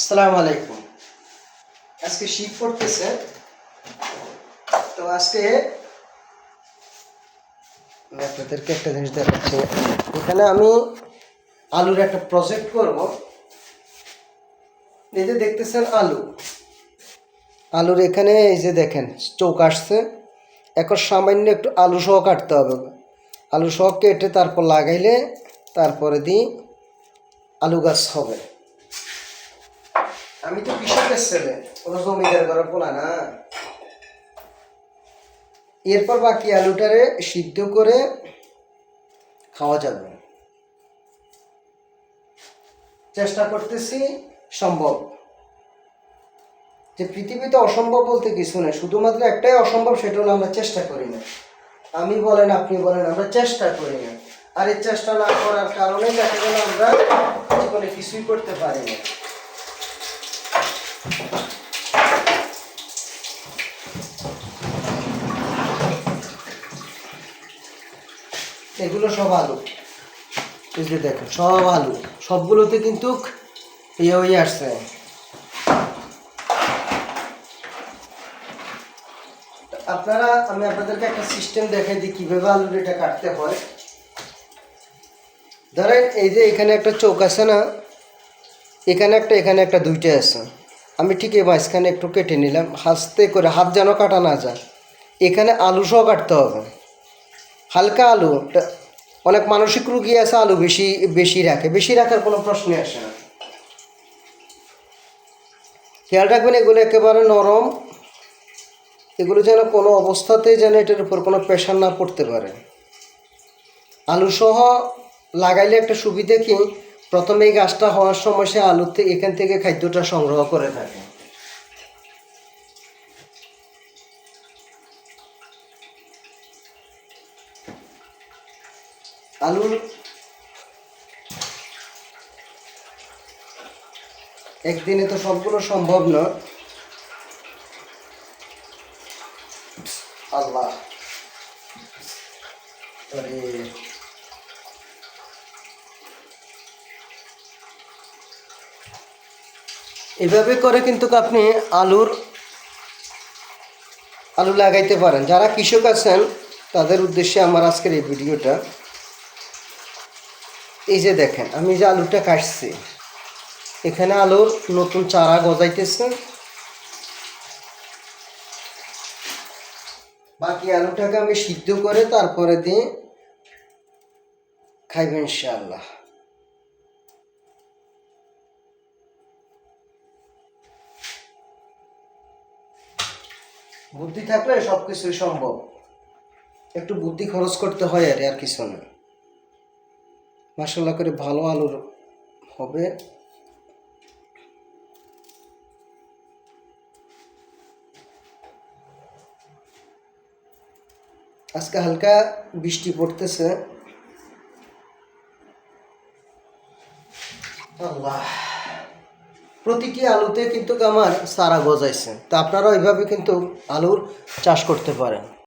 আসসালামু আলাইকুম। আজকে শীত পড়তেছে। তো আজকে আমি আপনাদেরকে একটা জিনিস দেখাচ্ছি। এখানে আমি আলুর একটা প্রজেক্ট করব। এই যে দেখতেছেন আলু। আলুর এখানে এই যে দেখেন চৌক আসছে। এখন সামান্য একটু আলু সহ কাটতে হবে। আলু সহ কেটে তারপর লাগাইলে তারপরে দিই আলু গাছ হবে। আমি তো কৃষকের ছেলে কোনো জমিদার ঘরের পোলা না। এরপর বাকি আলুটারে সিদ্ধ করে খাওয়া যাবে। চেষ্টা করতেছি, সম্ভব। যে পৃথিবীতে অসম্ভব বলতে কিছু নেই, শুধুমাত্র একটাই অসম্ভব, সেটা হলো আমরা চেষ্টা করি না। আমি বলেন, আপনি বলেন, আমরা চেষ্টা করি না। আর এই চেষ্টা না করার কারণে দেখা গেল আমরা জীবনে কিছুই করতে পারি না। এগুলো সব আলু। যে দেখেন, সব আলু। সবগুলোতে কিন্তু ইয়ে হয়ে আসছে। আপনারা, আমি আপনাদেরকে একটা সিস্টেম দেখাই দিই কীভাবে আলুর এটা কাটতে হয়। ধরেন এই যে এখানে একটা চোখ আছে না, এখানে একটা এখানে একটা দুইটা আছে। আমি ঠিক এই মাঝখানে একটু কেটে নিলাম, হাসতে করে হাত যেন কাটা না যায়। এখানে আলু সহ কাটতে হবে। হালকা আলু অনেক মানসিক রুগী আছে, আলু বেশি বেশি রাখে। বেশি রাখার কোনো প্রশ্নই আসে না। খেয়াল রাখবেন, এগুলো একেবারে নরম। এগুলো যেন কোনো অবস্থাতেই যেন এটার উপর কোনো প্রেশার না পড়তে পারে। আলু সহ লাগাইলে একটা সুবিধা কি? প্রথমে এই গাছটা হওয়ার সময় সে থেকে এখান থেকে খাদ্যটা সংগ্রহ করে থাকে। আলুর একদিনে তো সবগুলো সম্ভব না। আল্লাহ। এভাবে করে কিন্তু আপনি আলুর, আলু লাগাইতে পারেন। যারা কৃষক আছেন, তাদের উদ্দেশ্যে আমার আজকের এই ভিডিওটা। এই যে দেখেন, আমি যে আলুটা কাটছি, এখানে আলুর নতুন চারা গজাইতেছে। বাকি আলুটাকে আমি সিদ্ধ করে তারপরে দিয়ে খাইবেন ইনশাআল্লাহ। বুদ্ধি থাকলে সব কিছুই সম্ভব। একটু বুদ্ধি খরচ করতে হয় আর আর কিছু না। মাসাল্লাহ করে ভালো আলুর হবে। আজকে হালকা বৃষ্টি পড়তেছে। আল্লাহ। প্রতিটি আলুতে কিন্তু আমার সারা গজাইছে। তা আপনারা ওইভাবে কিন্তু আলুর চাষ করতে পারেন।